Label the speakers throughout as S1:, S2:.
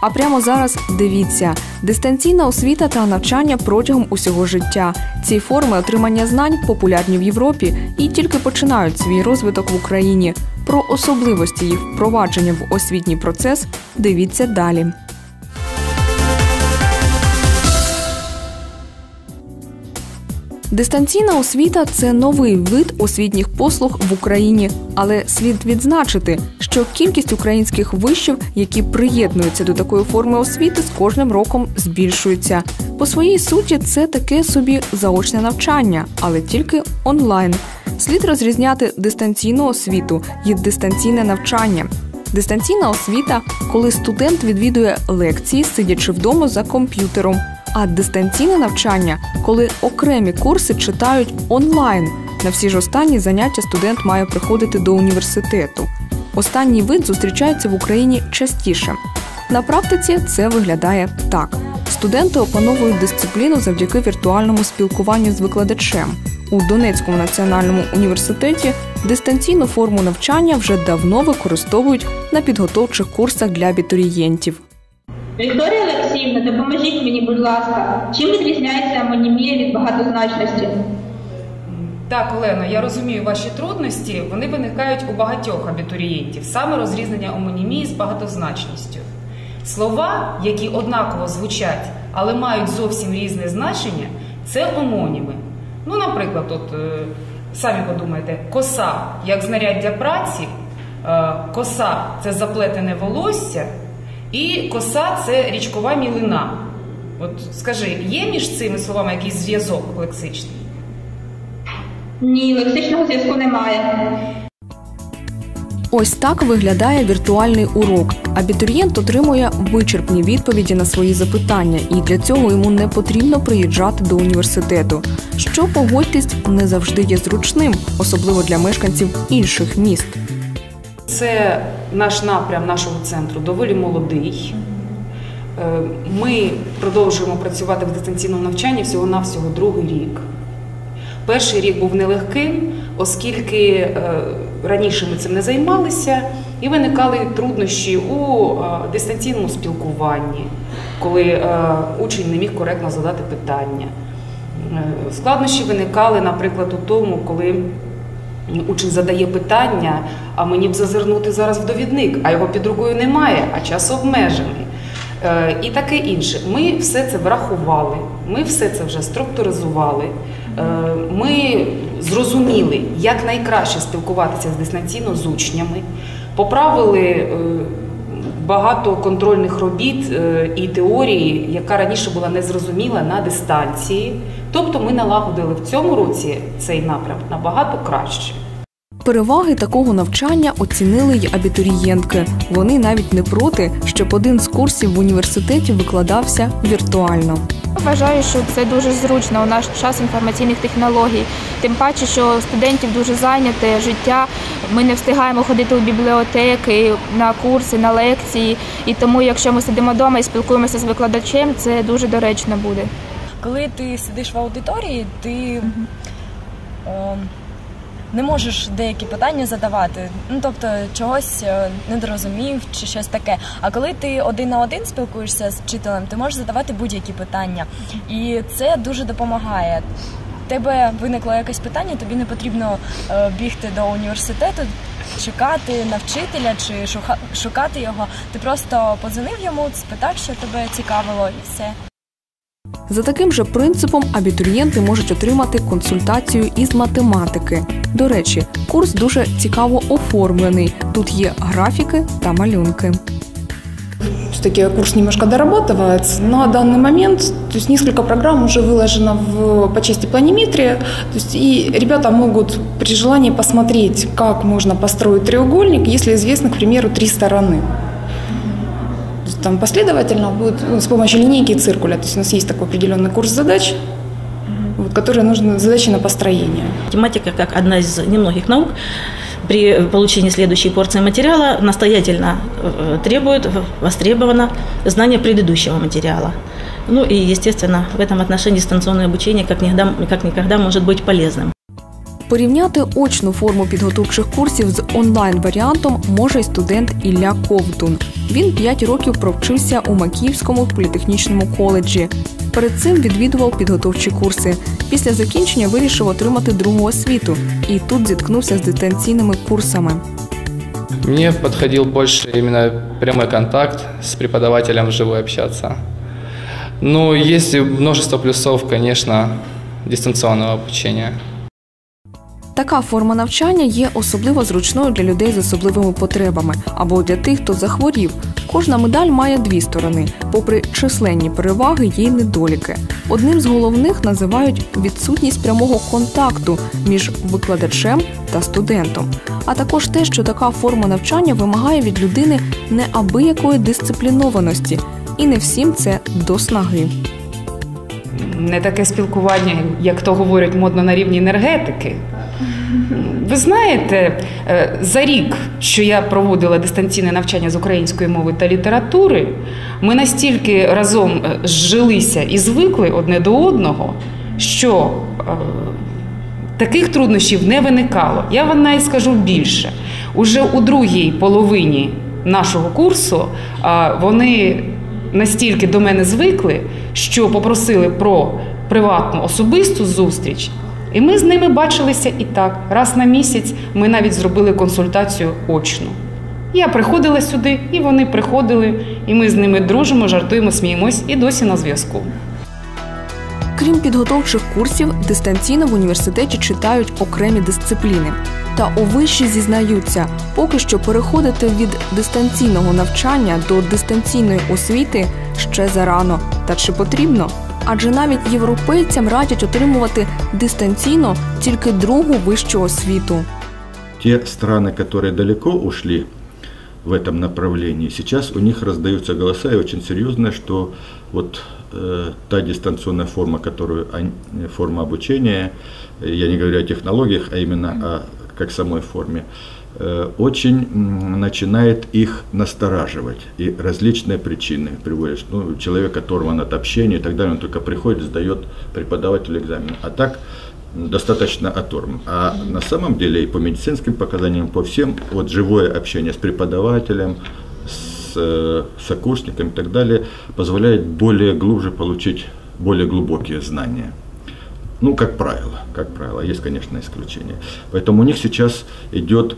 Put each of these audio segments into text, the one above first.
S1: А прямо зараз дивіться: дистанційна освіта та навчання протягом усього життя. Ці форми отримання знань популярні в Європі і тільки починають свій розвиток в Україні. Про особливості їх впровадження в освітній процес дивіться далі. Дистанційна освіта це новий вид освітніх послуг в Україні, але слід відзначити, що кількість українських вишів, які приєднуються до такої форми освіти, з кожним роком збільшується. По своїй суті, це таке собі заочне навчання, але тільки онлайн. Слід розрізняти дистанційну освіту і дистанційне навчання. Дистанційна освіта, коли студент відвідує лекції, сидячи вдома за комп'ютером. А дистанційне навчання, коли окремі курси читають онлайн. На всі ж останні заняття студент має приходити до університету. Останній вид зустрічається в Україні частіше. На практиці це виглядає так: студенти опановують дисципліну завдяки віртуальному спілкуванню з викладачем. У Донецькому національному університеті дистанційну форму навчання вже давно використовують на підготовчих курсах для абітурієнтів.
S2: Вікторія Олексіївна, допоможіть мені, будь ласка, чим відрізняється амонімія від багатозначності?
S3: Так, Олено, я розумію ваші трудності. Вони виникають у багатьох абітурієнтів, саме розрізнення омонімії з багатозначністю. Слова, які однаково звучать, але мають зовсім різне значення, це омоніми. Ну, наприклад, от е, самі подумайте, коса як знаряддя праці, е, коса це заплетене волосся, і коса це річкова мілина. От скажи, є між цими словами якийсь зв'язок лексичний?
S2: Ні, лексичного зв'язку немає.
S1: Ось так виглядає віртуальний урок. Абітурієнт отримує вичерпні відповіді на свої запитання, і для цього йому не потрібно приїжджати до університету. Що погодьтесь не завжди є зручним, особливо для мешканців інших міст.
S3: Це наш напрям нашого центру доволі молодий. Е, Ми продовжуємо працювати в дистанційному навчанні всього-навсього другий рік. Перший рік був нелегким, оскільки е, раніше ми цим не займалися, і виникали труднощі у е, дистанційному спілкуванні, коли учень не міг коректно задати питання. Складнощі виникали, наприклад, у тому, коли учень задає питання, а мені б зазирнути зараз в довідник, а його під рукою немає, а час обмежений. Е, І таке інше. Ми все це врахували, ми все це вже структуризували. Е, Ми зрозуміли, як найкраще спілкуватися з дистанційно з учнями, поправили е, багато контрольних робіт е, і теорії, яка раніше була незрозуміла на дистанції. Тобто ми налагодили в цьому році цей напрям набагато краще.
S1: Переваги такого навчання оцінили й абітурієнтки. Вони навіть не проти, щоб один з курсів в університеті викладався віртуально.
S4: Вважаю, що це дуже зручно у наш час інформаційних технологій. Тим паче, що студентів дуже зайняте життя. Ми не встигаємо ходити у бібліотеки, на курси, на лекції. І тому, якщо ми сидимо вдома і спілкуємося з викладачем, це дуже доречно буде.
S5: коли ти сидиш в аудиторії, ти е, не можеш деякі питання задавати. Ну тобто чогось е, не дорозумів чи щось таке. А коли ти один на один спілкуєшся з вчителем, ти можеш задавати будь-які питання, і це дуже допомагає. Тебе виникло якесь питання, тобі не потрібно е, бігти до університету, чекати на вчителя чи шукати його. Ти просто подзвонив йому, спитав, що тебе цікавило, і все.
S1: За таким же принципом абітурієнти можуть отримати консультацію із математики. До речі, курс дуже цікаво оформлений. Тут є графіки та малюнки.
S6: Все-таки курс немножко дорабатывается. На данный момент то есть несколько программ уже выложено в, по части планиметрия. То есть и ребята могут при желании посмотреть, как можно построить треугольник, если известно, к примеру, три стороны. То есть там последовательно будет ну, с помощью линейки и циркуля. То есть у нас есть такой определенный курс задач, вот, которые нужны задачи на построение.
S7: Математика, как одна из немногих наук, при получении следующей порции материала настоятельно э, требует, востребовано знание предыдущего материала. Ну и, естественно, в этом отношении дистанционное обучение как никогда, как никогда может быть полезным.
S1: Порівняти очну форму підготовчих курсів з онлайн-варіантом може й студент Ілля Ковтун. Він 5 років провчився у Макіївському політехнічному коледжі. Перед цим відвідував підготовчі курси. Після закінчення вирішив отримати другу освіту і тут зіткнувся з дистанційними курсами.
S8: Мне подходил больше именно прямой контакт с преподавателем вживую общаться. Но есть и множество плюсов, конечно, дистанционного обучения.
S1: Така форма навчання є особливо зручною для людей з особливими потребами або для тих, хто захворів. Кожна медаль має дві сторони. Попри численні переваги, є й недоліки. Одним з головних називають відсутність прямого контакту між викладачем та студентом, а також те, що така форма навчання вимагає від людини неабиякої дисциплінованості, і не всім це до снаги.
S3: не таке спілкування, як то говорять модно на рівні енергетики. Ви знаєте, е, за рік, що я проводила дистанційне навчання з української мови та літератури, ми настільки разом е, зжилися і звикли одне до одного, що е, таких труднощів не виникало. Я вам навіть скажу більше. Уже у другій половині нашого курсу вони настільки до мене звикли, що попросили про приватну особисту зустріч. І ми з ними бачилися і так. Раз на місяць ми навіть зробили консультацію очну. Я приходила сюди, і вони приходили, і ми з ними дружимо, жартуємо, сміємось і досі на зв'язку.
S1: Крім підготовчих курсів, дистанційно в університеті читають окремі дисципліни. Та у виші зізнаються, поки що переходити від дистанційного навчання до дистанційної освіти ще зарано. Та чи потрібно? Адже навіть європейцям радять отримувати дистанційно тільки другу вищу освіту.
S9: те страны, которые далеко ушли в этом направлении, сейчас у них раздаются голоса и очень серьезные, что вот э, та дистанционная форма, которую они- форма обучения, э, я не говорю о технологиях, а именно о как самой форме, э, очень м, начинает их настораживать. И различные причины приводят. Ну, человек оторван от общения и так далее, он только приходит, сдает преподавателю экзамен. А так достаточно оторван. А на самом деле и по медицинским показаниям, по всем, вот живое общение с преподавателем, с э, сокурсниками и так далее позволяет более глубже получить более глубокие знания. Ну, как правило, как правило, есть, конечно, исключения. Поэтому у них сейчас идет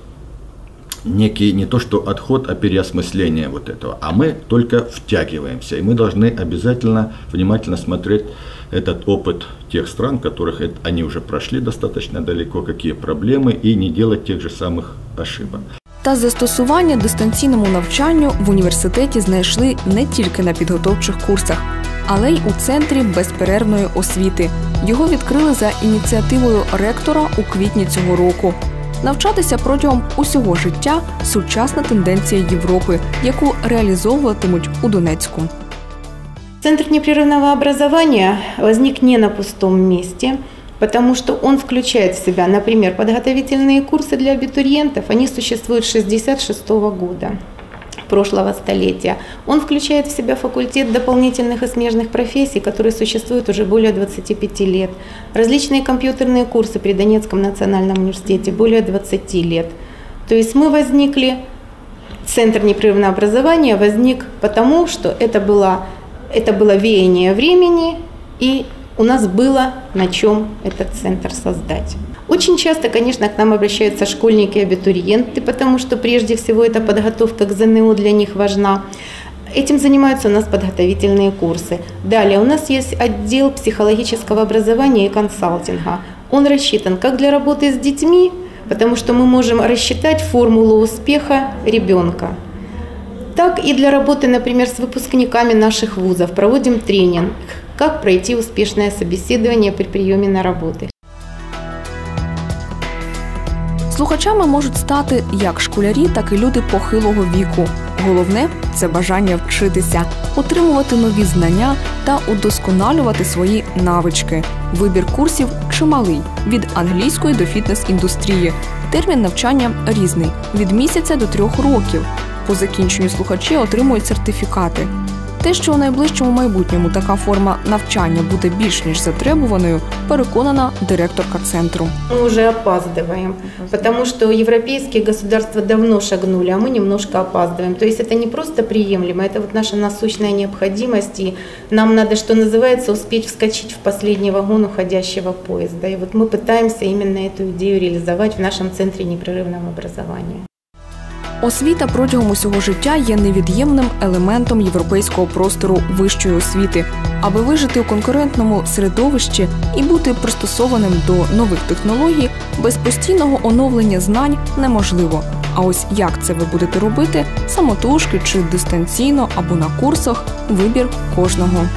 S9: некий не то что отход, а переосмысление вот этого. А мы только втягиваемся. И мы должны обязательно внимательно смотреть этот опыт тех стран, которых это- они уже прошли достаточно далеко, какие проблемы, и не делать тех же самых ошибок.
S1: Та застосування дистанційному навчанню в університеті знайшли не тільки на підготовчих курсах, але й у центрі безперервної освіти. Його відкрили за ініціативою ректора у квітні цього року. Навчатися протягом усього життя сучасна тенденція Європи, яку реалізовуватимуть у Донецьку.
S10: Центр непрерывного образования возник не на пустом месте, потому что он включает в себя, например, подготовительные курсы для абитуриентов, они существуют с 1966 года прошлого столетия. Он включает в себя факультет дополнительных и смежных профессий, которые существуют уже более 25 лет. Различные компьютерные курсы при Донецком национальном университете более 20 лет. То есть мы возникли Центр непрерывного образования возник потому, что это было, это было веяние времени, и у нас было на чем этот центр создать. Очень часто, конечно, к нам обращаются школьники и абитуриенты, потому что прежде всего эта подготовка к ЗНО для них важна. Этим занимаются у нас подготовительные курсы. Далее у нас есть отдел психологического образования и консалтинга. Он рассчитан как для работы с детьми, потому что мы можем рассчитать формулу успеха ребенка, так и для работы, например, с выпускниками наших вузов. Проводим тренинг, как пройти успешное собеседование при приеме на работу.
S1: Слухачами можуть стати як школярі, так і люди похилого віку. Головне це бажання вчитися, отримувати нові знання та удосконалювати свої навички. Вибір курсів чималий від англійської до фітнес-індустрії. Термін навчання різний від місяця до трьох років. По закінченню слухачі отримують сертифікати. те, що у найближчому майбутньому така форма навчання буде більш ніж затребуваною, переконана директорка центру.
S10: Ми вже опаздываем, тому що європейські государства давно шагнули, а ми немножко опаздываем. Тобто це не просто приємлемо, це вот наша насущна необхідність, і нам треба, що називається, успіти вскочити в останній вагон уходящего поїзда. І от ми намагаємося саме цю ідею реалізувати в нашому центрі непреривного образования.
S1: Освіта протягом усього життя є невід'ємним елементом європейського простору вищої освіти. Аби вижити у конкурентному середовищі і бути пристосованим до нових технологій, без постійного оновлення знань неможливо. А ось як це ви будете робити самотужки чи дистанційно або на курсах вибір кожного.